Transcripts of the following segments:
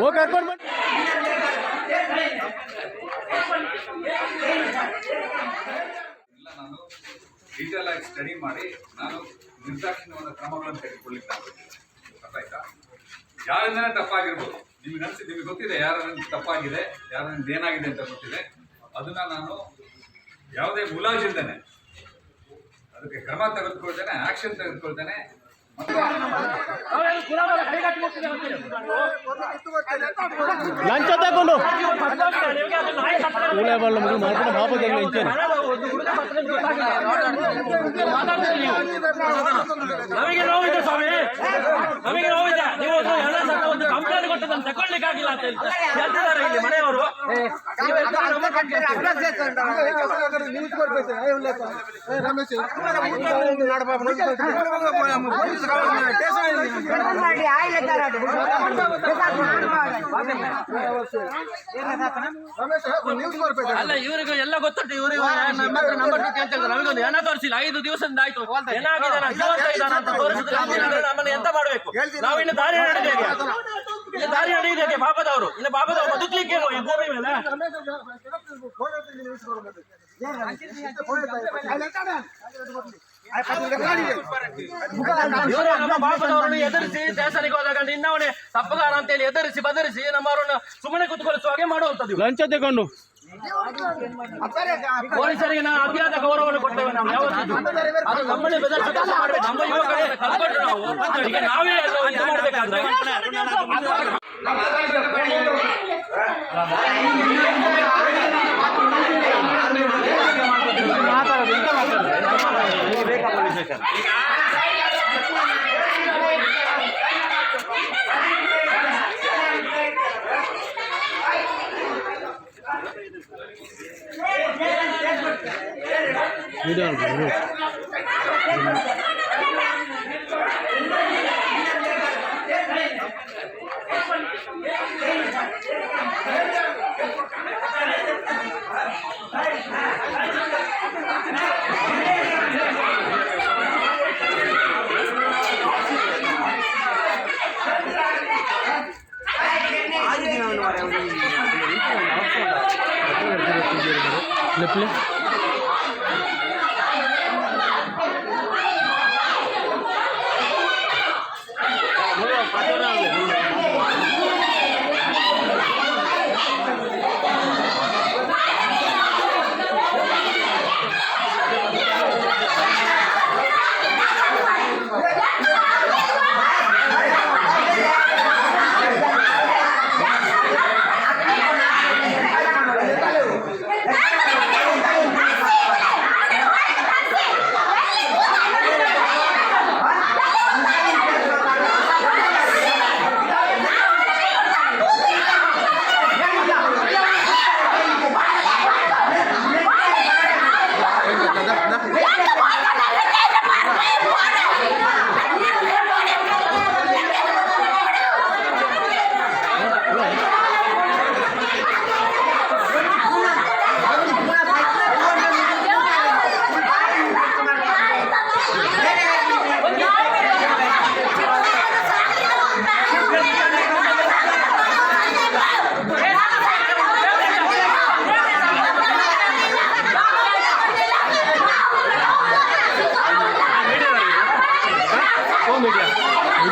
ಹೋಗಿ ಕರ್ಕೊಂಡು ನಾನು ಡೀಟೇಲ್ ಆಗಿ ಸ್ಟಡಿ ಮಾಡಿ, ನಾನು ನಿರ್ದಾಕ್ಷಿಣ್ಯವಾದ ಕ್ರಮಗಳನ್ನು ತೆಗೆದುಕೊಳ್ಳಿಕ್ಕೆ ಅರ್ಥ ಆಯ್ತಾ ಯಾರಿಂದನೇ ತಪ್ಪಾಗಿರ್ಬೋದು. ನಿಮ್ಗೆ ಅನ್ಸಿ, ನಿಮಗೆ ಗೊತ್ತಿದೆ ಯಾರ ತಪ್ಪಾಗಿದೆ ಯಾರಿಂದ ಏನಾಗಿದೆ ಅಂತ ಗೊತ್ತಿದೆ. ಅದನ್ನ ನಾನು ಯಾವುದೇ ಮುಲಾಜಿಲ್ದೇನೆ, ಅದಕ್ಕೆ ಕ್ರಮ ತೆಗೆದುಕೊಳ್ತೇನೆ ಆಕ್ಷನ್ ತೆಗೆದುಕೊಳ್ತೇನೆ ಲಂಚ ತಗೊಂಡು. ಕೂಳೆ ಬಲ್ಲ ಮಗು ಮಾಡ್ಕೊಂಡು ಪಾಪ ತಗೊಂಡು ಇಂಚೇನು ನಮಗೆ ನೋವಿದೆ ಸ್ವಾಮಿ. ನಮಗೆ ನೋವಿದೆ. ನೀವು ಒಂದು ಎಲ್ಲ ಸಹ ಒಂದು ಕಂಪ್ಲೇಂಟ್ ಕೊಟ್ಟು ನಾನು ತಗೊಳ್ಳಿಕ್ಕಾಗಿಲ್ಲ ಅಂತ ಹೇಳ್ತಾ- ಅಲ್ಲ ಇವರಿಗೆ ಎಲ್ಲ ಗೊತ್ತುಂಟು. ಇವರಿಗೆ ನಂಬರ್ ಹೇಳಿದ್ರೆ ನಮಗೊಂದು ಏನ ತೋರಿಸಿಲ್ಲ. ಐದು ದಿವಸದಿಂದ ಆಯ್ತು. ಇದ್ದಾನ ಅಂತ ತೋರಿಸಿದ್ರೆ ನಮ್ಮನ್ನ- ಎಂತ ಮಾಡಬೇಕು? ನಾವು ಇನ್ನು ದಾರಿ ನಡೆದಿದ್ದೇವೆ ಇನ್ನು ದಾರಿ ನಡೆದಿದ್ದೇವೆ ಪಾಪದವರು ಇಲ್ಲ ಪಾಪದವರು ಬದುಕಲಿಕ್ಕೆ ಈ ಭೂಮಿ ಮೇಲೆ? ನಮ್ಮ ಪಾಪದವರನ್ನು ಎದುರಿಸಿ ದೇಶನಿಗೆ ಹೋದಾಗ ನಿನ್ನವನೇ ತಪ್ಪಗಾರ ಅಂತೇಳಿ ಎದುರಿಸಿ, ಬದರಿಸಿ, ನಮ್ಮವರನ್ನು ಸುಮ್ಮನೆ ಕುತ್ಕೊಳಿಸುವ ಹಾಗೆ ಮಾಡುವಂಥದ್ದು. ಲಂಚ ತಗೊಂಡು. ಪೊಲೀಸರಿಗೆ ನಾವು ಅತಿಯಾದ ಗೌರವವನ್ನು ಕೊಡ್ತೇವೆ ನಾವು ಯಾವತ್ತಿದ್ದು ಅದು ನಮ್ಮನ್ನೇ ಬೆದರಿಸಿ ಕೆಲಸ ಮಾಡ್ಬೇಕು ನಮ್ಮ ಯುವಕರನ್ನ ಕಳ್ಕೊಂಡ್ರು ನಾವು ಈಗ ನಾವೇ ಎಲ್ಲ ಇದು ಮಾಡ್ಬೇಕಾದ್ರೆ ವಿಡಿಯೋ ವಿಡಿಯೋ ಲೆಪ್ಲೆ ಓ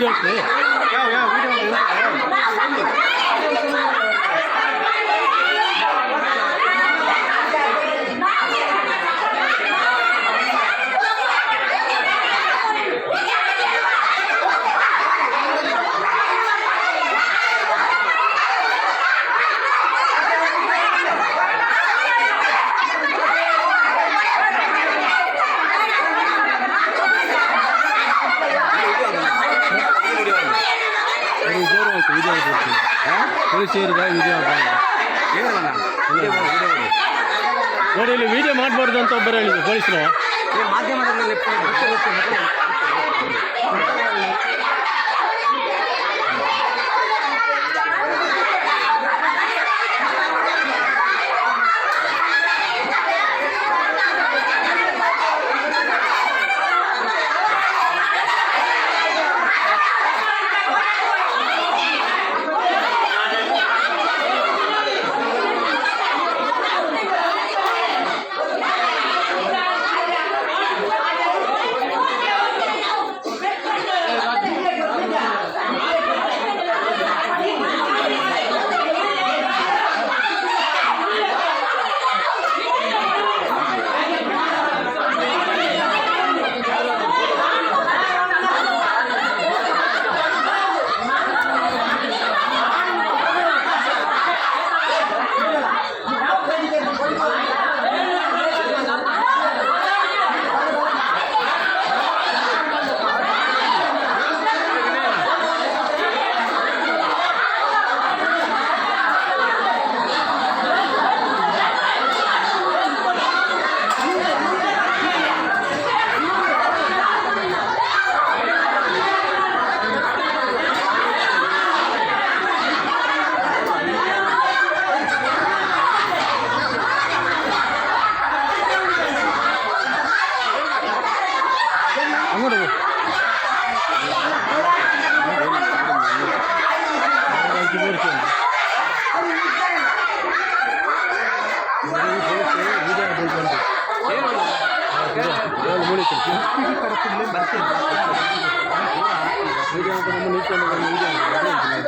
เยอะเลย ಪೊಲೀಸ್ ಸೇರಿದ ವಿಡಿಯೋ ನೋಡಿ ಇಲ್ಲಿ ವಿಡಿಯೋ ಮಾಡಬಾರ್ದು ಅಂತ ಒಬ್ಬರು ಹೇಳಿದ್ರು ಪೊಲೀಸರು. ಏಳು ಅಂತ ನಮ್ಮ ನಿಂತ್ಕೊಂಡು ಬಂದು ವಿಡಿಯೋ ಮಾಡ್ತೀನಿ.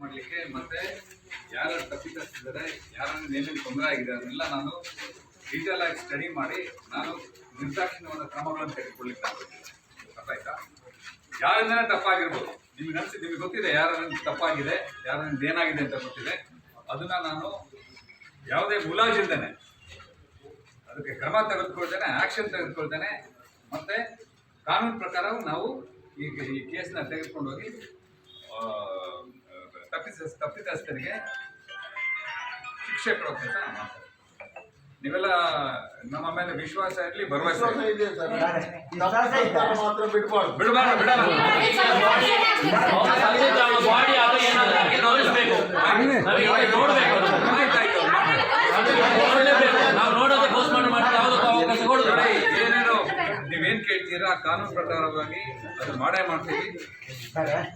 ಮಾಡ್ಲಿಕ್ಕೆ ಮತ್ತೆ ಯಾರು ತಪ್ಪಿತಸ್ಥಿದ್ದಾರೆ ಯಾರನ್ನು ಏನೇನು ತೊಂದರೆ ಆಗಿದೆ ಅದನ್ನೆಲ್ಲ ನಾನು ಡೀಟೇಲ್ ಆಗಿ ಸ್ಟಡಿ ಮಾಡಿ ನಾನು ನಿರ್ದಾಕ್ಷಿಣ್ಯವಾದ ಕ್ರಮಗಳನ್ನು ತೆಗೆದುಕೊಳ್ಳಿಕ್ಕೆ ನಾನು ಅರ್ಥ ಆಯ್ತಾ ಯಾರಿಂದನೇ ತಪ್ಪಾಗಿರ್ಬೋದು, ನಿಮ್ಗೆ ಅನ್ಸಿ, ನಿಮಗೆ ಗೊತ್ತಿದೆ ಯಾರ ತಪ್ಪಾಗಿದೆ ಯಾರಿಂದ ಏನಾಗಿದೆ ಅಂತ ಗೊತ್ತಿದೆ. ಅದನ್ನ ನಾನು ಯಾವುದೇ ಮುಲಾಜಿಲ್ದೇನೆ, ಅದಕ್ಕೆ ಕ್ರಮ ತೆಗೆದುಕೊಳ್ತೇನೆ ಆಕ್ಷನ್ ತೆಗೆದುಕೊಳ್ತೇನೆ, ಮತ್ತೆ ಕಾನೂನು ಪ್ರಕಾರ ನಾವು ಈ ಈ ಕೇಸ್ನ ತೆಗೆದುಕೊಂಡು ಹೋಗಿ ತಪ್ಪಿತ ತಪ್ಪಿತಸ್ಥರಿಗೆ ಶಿಕ್ಷೆ ಕೊಡೋ ಕೆಲಸ ನಾವು ನೀವೆಲ್ಲ ನಮ್ಮ ಮೇಲೆ ವಿಶ್ವಾಸ ಇರಲಿ ಭರವಸೆ. ಮಾತ್ರ ಬಿಡ್ಬಾರ್ದು ಬಿಡಬಾರ್ದು ಬಿಡಲ್ಲ ಅವ್ರು ಸತ್ತಿದ್ದ ಬಾಡಿ ಅದು ಏನಾದ್ರು ನಮ್ಗೆ ತೋರಿಸ್ಬೇಕು ನೋಡ್ಬೇಕು ಅದನ್ನ. ಆಯ್ತಾಯ್ತು ಮಾಡಿ. ನೋಡ್ಲೇಬೇಕು ನಾವು ನೋಡೋದಕ್ಕೆ ಪೋಸ್ಟ್ಮಾರ್ಟಮ್ ಮಾಡಿ ಯಾವುದಕ್ಕೂ ಅವಕಾಶ ಕೊಡುದು ನೋಡಿ, ಏನೇನು ಕೇಳ್ತೀರಾ ಕಾನೂನು ಪ್ರಕಾರವಾಗಿ ಅದು ಮಾಡೇ ಮಾಡ್ತೀವಿ.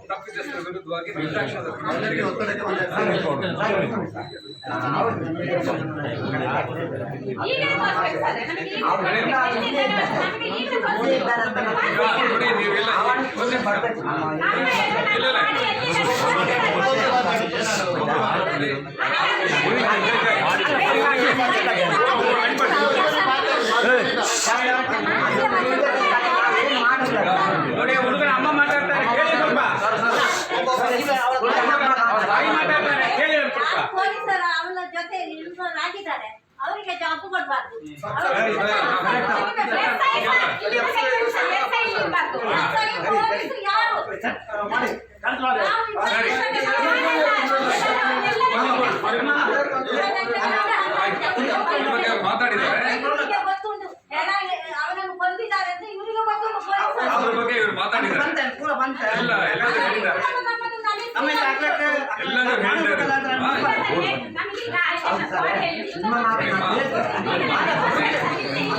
ತಪ್ಪಿತಸ್ಥರ ವಿರುದ್ಧವಾಗಿ ನೀವೆಲ್ಲ ಆಗಿದ್ದಾರೆ ಅವರಿಗೆ ಜಾಬ್ ಕೊಡಬಾರ್ದು ಯಾರು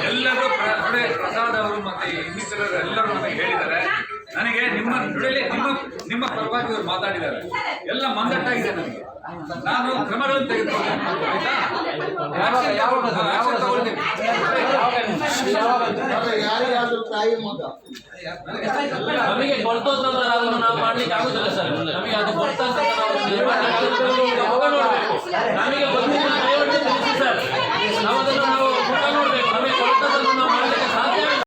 ಎಲ್ಲರೂ ಪ್ರಸಾದ್ ಅವರು ಮತ್ತೆ ಇನ್ನಿತರರು ಎಲ್ಲರೂ ನನಗೆ ಹೇಳಿದ್ದಾರೆ. ನನಗೆ ನಿಮ್ಮ ನುಡಿಲಿ ನಿಮ್ಮ ನಿಮ್ಮ ಪರವಾಗಿ ಅವರು ಮಾತಾಡಿದ್ದಾರೆ. ಎಲ್ಲ ಮಂದಟ್ಟಾಗಿದೆ ನನಗೆ. ನಾನು ಕ್ರಮಗಳನ್ನು ತೆಗೆದುಕೊಂಡೆ ಆಯ್ತಾ ನಮಗೆ ಗೊತ್ತಂತಂದ್ರೆ ನಾವು ಮಾಡ್ಲಿಕ್ಕೆ ಆಗುದಿಲ್ಲ ಸರ್. ನಮಗೆ ಅದು ನಾವು ನಮಗೆ ಗೊತ್ತಿಲ್ಲ